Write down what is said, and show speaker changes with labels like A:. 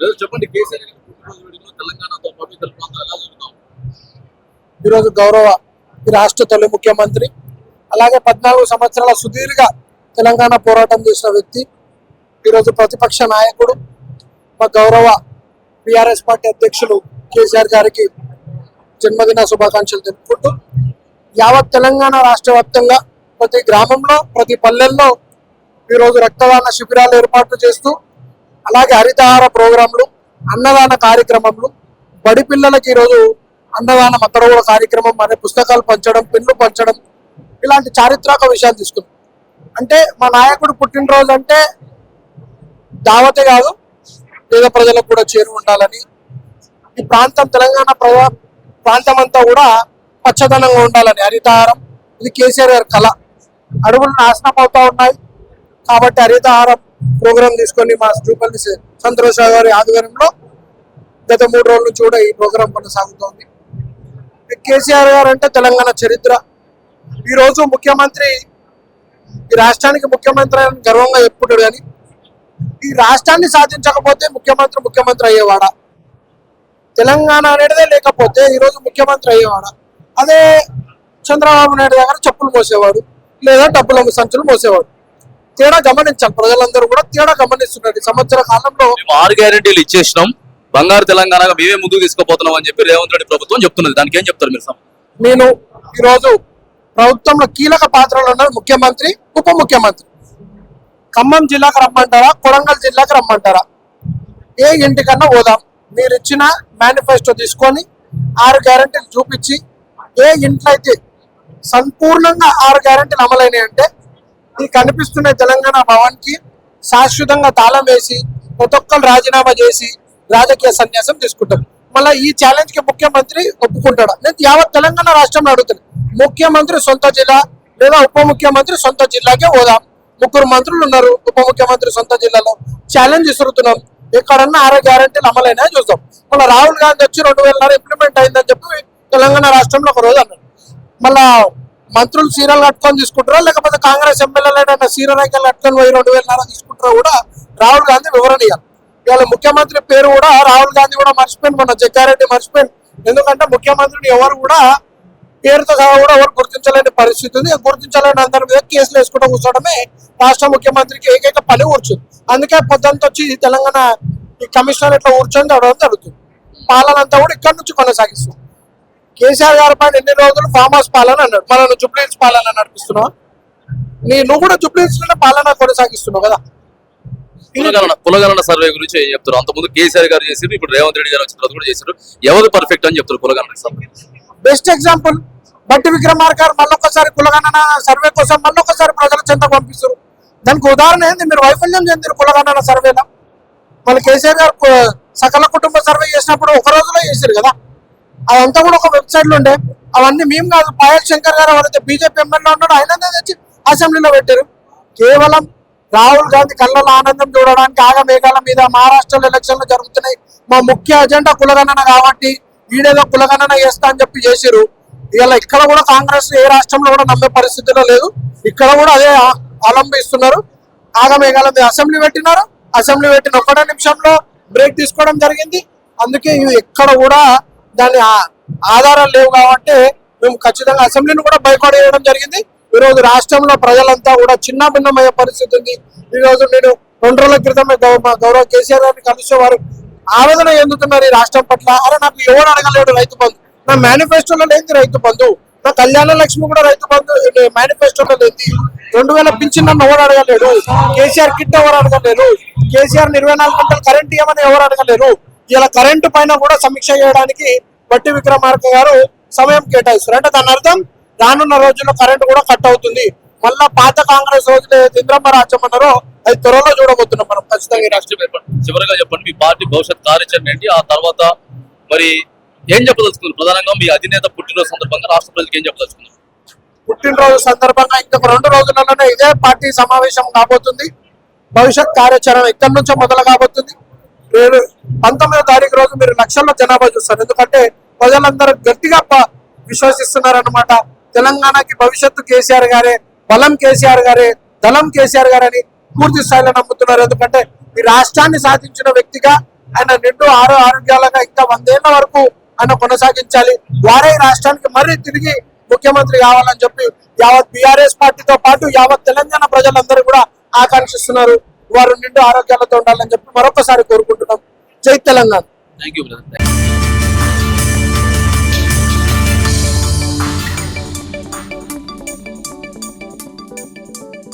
A: లేదు చెప్పండి కేసీఆర్ తెలంగాణతో పాటు ఇతర ప్రాంతాలు
B: ఈరోజు గౌరవ ఈ రాష్ట్ర తొలి ముఖ్యమంత్రి అలాగే పద్నాలుగు సంవత్సరాల సుదీర్ఘ తెలంగాణ పోరాటం చేసిన వ్యక్తి ఈరోజు ప్రతిపక్ష నాయకుడు మా గౌరవ బీఆర్ఎస్ పార్టీ అధ్యక్షులు కేసీఆర్ గారికి జన్మదిన శుభాకాంక్షలు తెలుపుకుంటూ యావత్ తెలంగాణ రాష్ట్ర వ్యాప్తంగా ప్రతి గ్రామంలో ప్రతి పల్లెల్లో ఈరోజు రక్తదాన శిబిరాలు ఏర్పాటు చేస్తూ అలాగే హరితహార ప్రోగ్రాంలు అన్నదాన కార్యక్రమంలు బడి పిల్లలకి ఈరోజు అన్నదానం అక్కడ కూడా కార్యక్రమం అనే పుస్తకాలు పంచడం పెన్ను పంచడం ఇలాంటి చారిత్రక విషయాలు తీసుకున్నాం. అంటే మా నాయకుడు పుట్టినరోజు అంటే దావతే కాదు పేద ప్రజలకు కూడా చేరు ఉండాలని ఈ ప్రాంతం తెలంగాణ ప్రజా ప్రాంతం అంతా కూడా పచ్చదనంగా ఉండాలని హరితహారం ఇది కేసీఆర్ గారి కళ. అడవులు నాశనం అవుతా ఉన్నాయి. కాబట్టి హరితహారం ప్రోగ్రాం తీసుకొని మా జూపల్లి సంతోష్ గారి ఆధ్వర్యంలో గత మూడు రోజుల నుంచి కూడా ఈ ప్రోగ్రాం కొనసాగుతోంది. కేసీఆర్ గారు అంటే తెలంగాణ చరిత్ర. ఈ రోజు ముఖ్యమంత్రి ఈ రాష్ట్రానికి ముఖ్యమంత్రి అని గర్వంగా చెప్పుకుంటాడు కానీ ఈ రాష్ట్రాన్ని సాధించకపోతే ముఖ్యమంత్రి ముఖ్యమంత్రి అయ్యేవాడా? తెలంగాణ అనేదే లేకపోతే ఈ రోజు ముఖ్యమంత్రి అయ్యేవాడా? అదే చంద్రబాబు నాయుడు దగ్గర చెప్పులు మోసేవాడు లేదా డబ్బుల సంచులు మోసేవాడు. తేడా గమనించాలి ప్రజలందరూ కూడా తేడా గమనిస్తున్నారు. సంవత్సర కాలంలో
A: ఆరు గ్యారెంటీలు ఇచ్చేసినాం. బంగారు తెలంగాణగా మేమే ముందుకు తీసుకుపోతున్నాం అని చెప్పి రేవంత్ రెడ్డి ప్రభుత్వం చెప్తున్నది. దానికి ఏం చెప్తారు మీరు
B: నేను ఈరోజు ప్రభుత్వంలో కీలక పాత్రలో ఉన్న ముఖ్యమంత్రి ఉప ముఖ్యమంత్రి. ఖమ్మం జిల్లాకు రమ్మంటారా? కొడంగల్ జిల్లాకు రమ్మంటారా? ఏ ఇంటికన్నా పోదాం. మీరు ఇచ్చిన మేనిఫెస్టో తీసుకొని ఆరు గ్యారెంటీలు చూపించి ఏ ఇంట్లో అయితే సంపూర్ణంగా ఆరు గ్యారెంటీలు అమలైనాయి అంటే ఈ కనిపిస్తున్న తెలంగాణ భవన్కి శాశ్వతంగా తాళం వేసి ప్రతి ఒక్కరు రాజీనామా చేసి రాజకీయ సన్యాసం తీసుకుంటారు. మళ్ళీ ఈ ఛాలెంజ్కి ముఖ్యమంత్రి ఒప్పుకుంటాడు? నేను యావత్ తెలంగాణ రాష్ట్రంలో అడుగుతాను ముఖ్యమంత్రి సొంత జిల్లా లేదా ఉప ముఖ్యమంత్రి సొంత జిల్లాకే పోదాం. ముగ్గురు మంత్రులు ఉన్నారు ఉప ముఖ్యమంత్రి సొంత జిల్లాలో. ఛాలెంజ్ ఇస్తురుతున్నాం ఎక్కడన్నా ఆరో గ్యారెంటీలు అమలైనా చూద్దాం. మళ్ళీ రాహుల్ గాంధీ వచ్చి రెండు వేల ఇంప్లిమెంట్ అయిందని చెప్పి తెలంగాణ రాష్ట్రంలో ఒక రోజు అన్నారు. మళ్ళా మంత్రులు సీరియల్ కట్టుకొని తీసుకుంటారా? లేకపోతే కాంగ్రెస్ ఎమ్మెల్యేలు సీరియల్ కట్టుకొని పోయి రెండు వేల తీసుకుంటారా కూడా? రాహుల్ గాంధీ వివరణ ఇవ్వాలి ఇవాళ ముఖ్యమంత్రి పేరు కూడా రాహుల్ గాంధీ కూడా మర్చిపోయింది మన జగ్గారెడ్డి మర్చిపోయింది. ఎందుకంటే ముఖ్యమంత్రిని ఎవరు కూడా పేరుతో సహా కూడా ఎవరు గుర్తించలేని పరిస్థితి ఉంది. గుర్తించలేని అందరి మీద కేసులు వేసుకుంటూ కూర్చోవడమే రాష్ట్ర ముఖ్యమంత్రికి ఏకైక పని కూర్చుంది. అందుకే పొద్దుంత వచ్చి తెలంగాణ ఈ కమిషనర్ ఇట్లా కూర్చొని తడవడం జరుగుతుంది. పాలనంతా కూడా ఇక్కడ నుంచి కొనసాగిస్తుంది. కేసీఆర్ గారి పైన ఎన్ని రోజులు ఫామ్ హౌస్ పాలన అన్నాడు? మనం జుబ్లీన్స్ పాలన నడిపిస్తున్నావు? నీ నువ్వు కూడా జుబ్లీన్స్లోనే పాలన కొనసాగిస్తున్నావు కదా?
A: కులగణన సర్వే గురించి ఏం చెప్తారు? అంతకుముందు కేసీఆర్ గారు చేసారు ఇప్పుడు రేవంత్ రెడ్డి గారు వచ్చిన తర్వాత కూడా చేశారు ఎవరు పర్ఫెక్ట్ అని చెప్తారు కులగణన సంబంధించి
B: బెస్ట్ ఎగ్జాంపుల్ బట్టి విక్రమార్క గారు మళ్ళొకసారి కులగణన సర్వే కోసం మళ్ళొకసారి ప్రజల చెంతకు పంపిస్తారు దానికి ఉదాహరణ ఏంది? మీరు వైఫల్యం చెందిన కులగణన సర్వేలో. మళ్ళీ కేసీఆర్ గారు సకల కుటుంబ సర్వే చేసినప్పుడు ఒక రోజులో చేశారు కదా? అదంతా కూడా ఒక వెబ్సైట్లో ఉండే. అవన్నీ మేము కాదు పాయల్ శంకర్ గారు ఎవరైతే బీజేపీ ఎమ్మెల్యే ఉన్నాడు ఆయన తెచ్చి అసెంబ్లీలో పెట్టారు. కేవలం రాహుల్ గాంధీ కళ్ళలో ఆనందం చూడడానికి ఆగమేఘాల మీద మహారాష్ట్రలో ఎలక్షన్లు జరుగుతున్నాయి. మా ముఖ్య అజెండా కులగణన కాబట్టి వీడేదో కులగణన చేస్తా అని చెప్పి చేసిరు ఇలా ఇక్కడ కూడా కాంగ్రెస్ ఏ రాష్ట్రంలో కూడా నమ్మే పరిస్థితిలో లేదు. ఇక్కడ కూడా అదే ఆ- అవలంబిస్తున్నారు ఆగమేఘాల మీద అసెంబ్లీ పెట్టినారు. అసెంబ్లీ పెట్టిన ఒక్కటే నిమిషంలో బ్రేక్ తీసుకోవడం జరిగింది. అందుకే ఇవి ఎక్కడ కూడా దాని ఆధారాలు లేవు కాబట్టి మేము ఖచ్చితంగా అసెంబ్లీని కూడా బైకాట్ చేయడం జరిగింది. ఈ రోజు రాష్ట్రంలో ప్రజలంతా కూడా చిన్న భిన్నమయ్యే పరిస్థితి ఉంది. ఈ రోజు నేను రెండు రోజుల క్రితమే గౌరవ కేసీఆర్ గారిని కలిసే వారు ఆవేదన ఎందుతున్నారు ఈ రాష్ట్రం పట్ల? అరే నాకు ఎవరు అడగలేడు రైతు బంధు. నా మేనిఫెస్టోలో లేని రైతు బంధు. నా కళ్యాణ లక్ష్మి కూడా రైతు బంధు. మేనిఫెస్టోలో లేని రెండు వేల పింఛన్ నన్ను ఎవరు అడగలేరు కేసీఆర్ కిట్ ఎవరు అడగలేరు? కేసీఆర్ ఇరవై నాలుగు గంటలు కరెంట్ ఇవ్వమని ఎవరు అడగలేరు? ఇలా కరెంటు పైన కూడా సమీక్ష చేయడానికి బట్టి విక్రమార్క గారు సమయం కేటాయిస్తారు. అంటే దాని అర్థం రానున్న రోజుల్లో కరెంటు కూడా కట్ అవుతుంది. మళ్ళా పాత కాంగ్రెస్ రోజులు ఏదైతే ఇంద్రమ్మ రాజ్యం అన్నారో అది త్వరలో చూడబోతున్నాం మనం ఖచ్చితంగా ఈ రాష్ట్రం
A: చివరిగా చెప్పండి మీ పార్టీ భవిష్యత్ కార్యాచరణ ఏంటి? ఆ తర్వాత మరి ఏం చెప్పదలుచుకున్నారు? ప్రధానంగా మీ అధినేత పుట్టినరోజు సందర్భంగా రాష్ట్ర ప్రజలకు ఏం చెప్పదలుచుకున్నారు?
B: పుట్టినరోజు సందర్భంగా ఇంకొక రెండు రోజులలోనే ఇదే పార్టీ సమావేశం కాబోతుంది. భవిష్యత్ కార్యాచరణ ఇక్కడి నుంచే మొదలు కాబోతుంది. మీరు పంతొమ్మిదో తారీఖు రోజు మీరు లక్షల్లో జనాభా చూస్తారు. ఎందుకంటే ప్రజలందరూ గట్టిగా విశ్వసిస్తున్నారన్నమాట. తెలంగాణకి భవిష్యత్తు కేసీఆర్ గారే బలం కేసీఆర్ గారే దళం కేసీఆర్ గారని పూర్తి స్థాయిలో నమ్ముతున్నారు. ఎందుకంటే ఈ రాష్ట్రాన్ని సాధించిన వ్యక్తిగా ఆయన నిండు ఆరో ఆరోగ్యాలుగా ఇంకా వందేళ్ళ వరకు ఆయన కొనసాగించాలి. వారే రాష్ట్రానికి మరీ తిరిగి ముఖ్యమంత్రి కావాలని చెప్పి యావత్ బీఆర్ఎస్ పార్టీతో పాటు యావత్ తెలంగాణ ప్రజలందరూ కూడా ఆకాంక్షిస్తున్నారు. వారు నిండు ఆరోగ్యాలతో ఉండాలని చెప్పి మరొకసారి కోరుకుంటున్నాం. జై తెలంగాణ.
A: Thank you